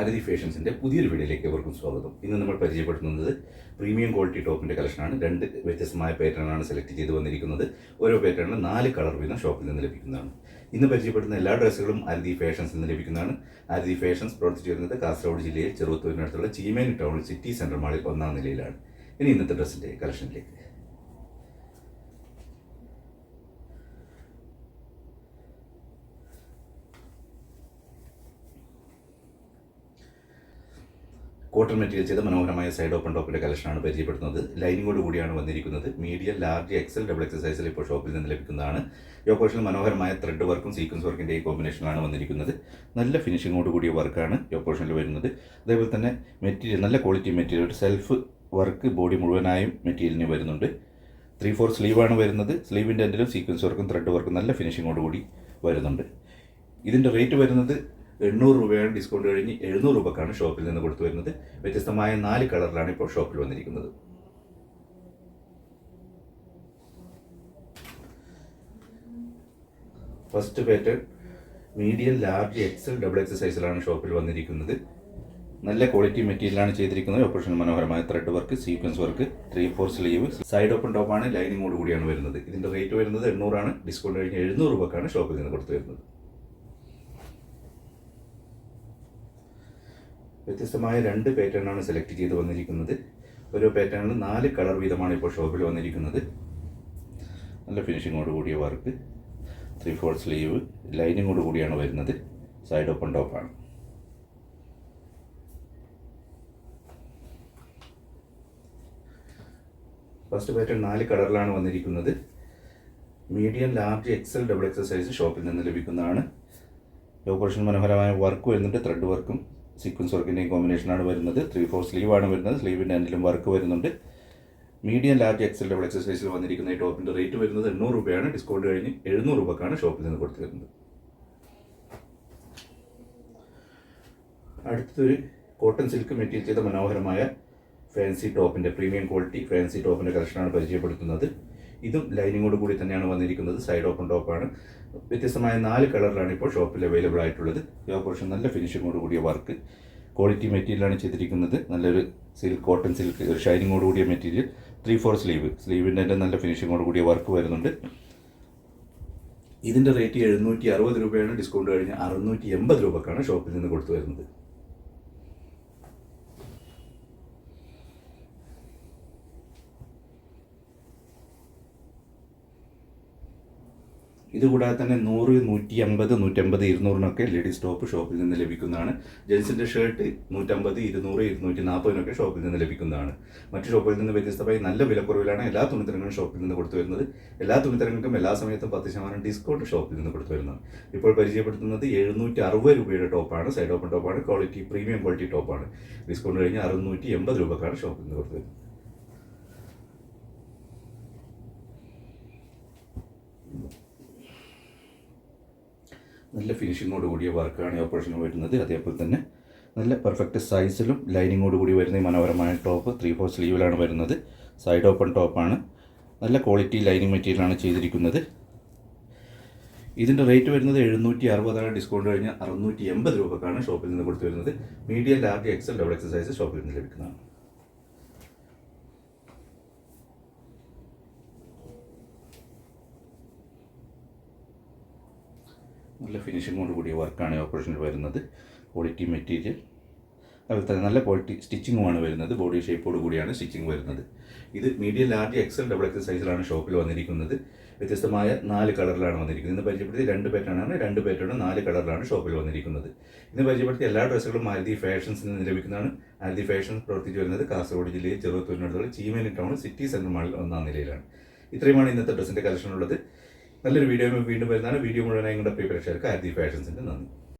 അരതി ഫാഷൻസിന്റെ പുതിയൊരു വീഡിയോയിലേക്ക് എവർക്കും സ്വാഗതം. ഇന്ന് നമ്മൾ പരിചയപ്പെടുത്തുന്നത് പ്രീമിയം ക്വാളിറ്റി ടോപ്പിന്റെ കളക്ഷനാണ്. രണ്ട് വ്യത്യസ്തമായ പാറ്റേണാണ് സെലക്ട് ചെയ്ത് വന്നിരിക്കുന്നത്. ഓരോ പാറ്റേണിലും നാല് കളർ വീതം ഷോപ്പിൽ നിന്ന് ലഭിക്കുന്നതാണ്. ഇന്ന് പരിചയപ്പെടുന്ന എല്ലാ ഡ്രസ്സുകളും അരതി ഫാഷൻസിൽ നിന്ന് ലഭിക്കുന്നതാണ്. അരതി ഫാഷൻസ് പ്രവർത്തിച്ചു വരുന്നത് കാസർഗോഡ് ജില്ലയിൽ ചെറുത്തൂരിനടുത്തുള്ള ചീമേനി ടൗണിൽ സിറ്റി സെൻട്രൽ മാളിൽ ഒന്നാം നിലയിലാണ്. ഇനി ഇന്നത്തെ ഡ്രസ്സിന്റെ കളക്ഷനിലേക്ക് കോട്ടൺ മെറ്റീരിയൽ ചെയ്ത മനോഹരമായ സൈഡ് ഓപ്പൺ ടോപ്പിന്റെ കളക്ഷനാണ് പരിചയപ്പെടുത്തുന്നത്. ലൈനിങ്ങോട് കൂടിയാണ് വന്നിരിക്കുന്നത്. മീഡിയം ലാർജ് എക്സൽ ഡബിൾ എക്സസൈസിൽ ഇപ്പോൾ ഷോപ്പിൽ നിന്ന് ലഭിക്കുന്നതാണ്. ഈ ഓപ്പറേഷനിൽ മനോഹരമായ ത്രെഡ് വർക്കും സീക്വൻസ് വർക്കിന്റെ ഈ കോമ്പിനേഷനിലാണ് വന്നിരിക്കുന്നത്. നല്ല ഫിനിഷിങ്ങോട് കൂടിയ വർക്കാണ് ഈ ഓപ്പറേഷനിൽ വരുന്നത്. അതേപോലെ തന്നെ മെറ്റീരിയൽ നല്ല quality material self work body മുഴുവനായും മെറ്റീരിയലിന് വരുന്നുണ്ട്. ത്രീ ഫോർ സ്ലീവാണ് വരുന്നത്. സ്ലീവിന്റെ എൻഡിലും സീക്വൻസ് വർക്കും ത്രെഡ് വർക്കും നല്ല ഫിനിഷിങ്ങോട് കൂടി വരുന്നുണ്ട്. ഇതിന്റെ റേറ്റ് വരുന്നത് എണ്ണൂറ് രൂപയാണ് ഡിസ്കൗണ്ട് കഴിഞ്ഞ് എഴുന്നൂറ് രൂപക്കാണ് ഷോപ്പിൽ നിന്ന് കൊടുത്തു വരുന്നത്. വ്യത്യസ്തമായ നാല് കളറിലാണ് ഇപ്പോൾ ഷോപ്പിൽ വന്നിരിക്കുന്നത്. First pattern medium large XL double X സൈസിലാണ് ഷോപ്പിൽ വന്നിരിക്കുന്നത്. നല്ല ക്വാളിറ്റി മെറ്റീരിയലാണ് ചെയ്തിരിക്കുന്നത്. ഓപ്പറേഷൻ മനോഹരമായ thread work sequence work three four sleeve side open ടോപ്പാണ് ലൈനിങ്ങോട് കൂടിയാണ് വരുന്നത്. ഇതിന്റെ റേറ്റ് വരുന്നത് എണ്ണൂറാണ് ഡിസ്കൗണ്ട് കഴിഞ്ഞ് എഴുന്നൂറ് രൂപക്കാണ് ഷോപ്പിൽ നിന്ന് കൊടുത്തു വരുന്നത്. വ്യത്യസ്തമായ രണ്ട് പാറ്റേണാണ് സെലക്ട് ചെയ്ത് വന്നിരിക്കുന്നത്. ഓരോ പാറ്റേണിൽ നാല് കളർ വീതമാണ് ഇപ്പോൾ ഷോപ്പിൽ വന്നിരിക്കുന്നത്. നല്ല ഫിനിഷിങ്ങോട് കൂടിയ വർക്ക് ത്രീ ഫോർ സ്ലീവ് ലൈനിങ്ങോട് കൂടിയാണ് വരുന്നത്. സൈഡ് ഓപ്പൺ ടോപ്പാണ് ഫസ്റ്റ് പാറ്റേൺ നാല് കളറിലാണ് വന്നിരിക്കുന്നത്. Medium large XL double XL size ഷോപ്പിൽ നിന്ന് ലഭിക്കുന്നതാണ്. ഓപ്പറേഷൻ മനോഹരമായ വർക്ക് വരുന്നുണ്ട്. ത്രെഡ് വർക്കും സീക്വൻസ് വർക്കിന്റെയും കോമ്പിനേഷനാണ് വരുന്നത്. ത്രീ ഫോർ സ്ലീവാണ് വരുന്നത്. സ്ലീവിന്റെ എൻഡിലും വർക്ക് വരുന്നുണ്ട്. മീഡിയം ലാർജ് എക്സൽ ഡബിൾ എക്സസൈസിൽ വന്നിരിക്കുന്ന ഈ ടോപ്പിന്റെ റേറ്റ് വരുന്നത് എണ്ണൂറ് രൂപയാണ്. ഡിസ്കൗണ്ട് കഴിഞ്ഞ് എഴുന്നൂറ് രൂപക്കാണ് ഷോപ്പിൽ നിന്ന് കൊടുത്തു വരുന്നത് അടുത്തൊരു കോട്ടൺ സിൽക്ക് മെറ്റീരിയൽ ചെയ്ത മനോഹരമായ ഫാൻസി ടോപ്പിന്റെ പ്രീമിയം ക്വാളിറ്റി ഫാൻസി ടോപ്പിന്റെ കളക്ഷനാണ് പരിചയപ്പെടുത്തുന്നത്. ഇതും ലൈനിങ്ങോട് കൂടി തന്നെയാണ് വന്നിരിക്കുന്നത്. സൈഡ് ഓപ്പൺ ടോപ്പാണ് വ്യത്യസ്തമായ നാല് കളറിലാണ് ഇപ്പോൾ ഷോപ്പിൽ അവൈലബിൾ ആയിട്ടുള്ളത്. ഈ പോർഷൻ നല്ല ഫിനിഷിങ്ങോട് കൂടിയ വർക്ക് ക്വാളിറ്റി മെറ്റീരിയലാണ് ചെയ്തിരിക്കുന്നത്. നല്ലൊരു സിൽക്ക് കോട്ടൺ സിൽക്ക് ഒരു ഷൈനിങ്ങോട് കൂടിയ മെറ്റീരിയൽ ത്രീ ഫോർ സ്ലീവ് സ്ലീവിന്റെ തന്നെ നല്ല ഫിനിഷിങ്ങോട് കൂടിയ വർക്ക് വരുന്നുണ്ട്. ഇതിന്റെ റേറ്റ് എഴുന്നൂറ്റി അറുപത് രൂപയാണ്. ഡിസ്കൗണ്ട് കഴിഞ്ഞ് അറുന്നൂറ്റി എൺപത് രൂപക്കാണ് ഷോപ്പിൽ നിന്ന് കൊടുത്തു വരുന്നത്. ഇതുകൂടാതെ തന്നെ നൂറ് നൂറ്റി അമ്പത് നൂറ്റമ്പത് ഇരുന്നൂറിനൊക്കെ ലേഡീസ് ടോപ്പ് ഷോപ്പിൽ നിന്ന് ലഭിക്കുന്നതാണ്. ജെൻസിന്റെ ഷർട്ട് നൂറ്റമ്പത് ഇരുന്നൂറ് ഇരുന്നൂറ്റി നാൽപ്പതിനൊക്കെ ഷോപ്പിൽ നിന്ന് ലഭിക്കുന്നതാണ്. മറ്റു ഷോപ്പിൽ നിന്ന് വ്യത്യസ്തമായി നല്ല വിലക്കുറവിലാണ് എല്ലാ തുണിത്തരങ്ങളും ഷോപ്പിൽ നിന്ന് കൊടുത്തു വരുന്നത്. എല്ലാ തുണിത്തരങ്ങൾക്കും എല്ലാ സമയത്തും പത്ത് ശതമാനം ഡിസ്കൗണ്ട് ഷോപ്പിൽ നിന്ന് കൊടുത്തു വരുന്നത് ഇപ്പോൾ പരിചയപ്പെടുത്തുന്നത് എഴുന്നൂറ്റി അറുപത് രൂപയുടെ ടോപ്പാണ്. സൈഡ് ഓപ്പൺ ടോപ്പാണ്. ക്വാളിറ്റി പ്രീമിയം ക്വാളിറ്റി ടോപ്പാണ്. ഡിസ്കൗണ്ട് കഴിഞ്ഞാൽ അറുന്നൂറ്റി എൺപത് രൂപക്കാണ് ഷോപ്പിൽ നിന്ന് കൊടുത്തു വരുന്നത്. നല്ല ഫിനിഷിങ്ങോട് കൂടിയ വർക്കാണ് ഈ ഓപ്പറേഷൻ വരുന്നത്. അതേപോലെ തന്നെ നല്ല പെർഫെക്റ്റ് സൈസിലും ലൈനിങ്ങോട് കൂടി വരുന്ന ഈ മനോഹരമായ ടോപ്പ് ത്രീ ഫോർ സ്ലീവിലാണ് വരുന്നത്. സൈഡ് ഓപ്പൺ ടോപ്പാണ് നല്ല ക്വാളിറ്റി ലൈനിങ് മെറ്റീരിയലാണ് ചെയ്തിരിക്കുന്നത്. ഇതിന്റെ റേറ്റ് വരുന്നത് എഴുന്നൂറ്റി അറുപതാണ് ഡിസ്കൗണ്ട് കഴിഞ്ഞാൽ അറുന്നൂറ്റി എൺപത് രൂപക്കാണ് ഷോപ്പിൽ നിന്ന് കൊടുത്തു വരുന്നത്. Medium large XL double X size ഷോപ്പിൽ നിന്ന് ലഭിക്കുന്നതാണ്. നല്ല ഫിനിഷിങ്ങോട് കൂടിയ വർക്കാണ് ഓപ്പറേഷനിൽ വരുന്നത്. ക്വാളിറ്റി മെറ്റീരിയൽ അതുപോലെ തന്നെ നല്ല ക്വാളിറ്റി സ്റ്റിച്ചിങ്ങുമാണ് വരുന്നത്. ബോഡി ഷേപ്പോട് കൂടിയാണ് സ്റ്റിച്ചിങ് വരുന്നത്. ഇത് medium large XL double XL സൈസിലാണ് ഷോപ്പിൽ വന്നിരിക്കുന്നത്. വ്യത്യസ്തമായ നാല് കളറിലാണ് വന്നിരിക്കുന്നത്. ഇന്ന് പരിചയപ്പെടുത്തി രണ്ട് പാറ്റേണാണ് രണ്ട് പാറ്റേണും നാല് കളറിലാണ് ഷോപ്പിൽ വന്നിരിക്കുന്നത്. ഇന്ന് പരിചയപ്പെടുത്തിയ എല്ലാ ഡ്രസ്സുകളും മാരുതി ഫാഷൻസിൽ നിന്ന് ലഭിക്കുന്നതാണ്. മാരുതി ഫാഷൻസ് പ്രവർത്തിച്ചു വരുന്നത് കാസർഗോഡ് ജില്ലയിൽ ചെറുത്തൂരിനടുത്തുള്ള ചീമേനി ടൗൺ സിറ്റി സെന്റർ മാളിൽ ഒന്നാം നിലയിലാണ്. ഇത്രയുമാണ് ഇന്നത്തെ ഡ്രസ്സിന്റെ കളക്ഷൻ ഉള്ളത്. നല്ലൊരു വീഡിയോ വീണ്ടും വരുന്നതാണ്. വീഡിയോ മുഴുവനായി നിങ്ങളുടെ പ്രിയപ്രേക്ഷകർക്ക് ആദ്യ ഫാഷൻസിന്റെ നന്ദി.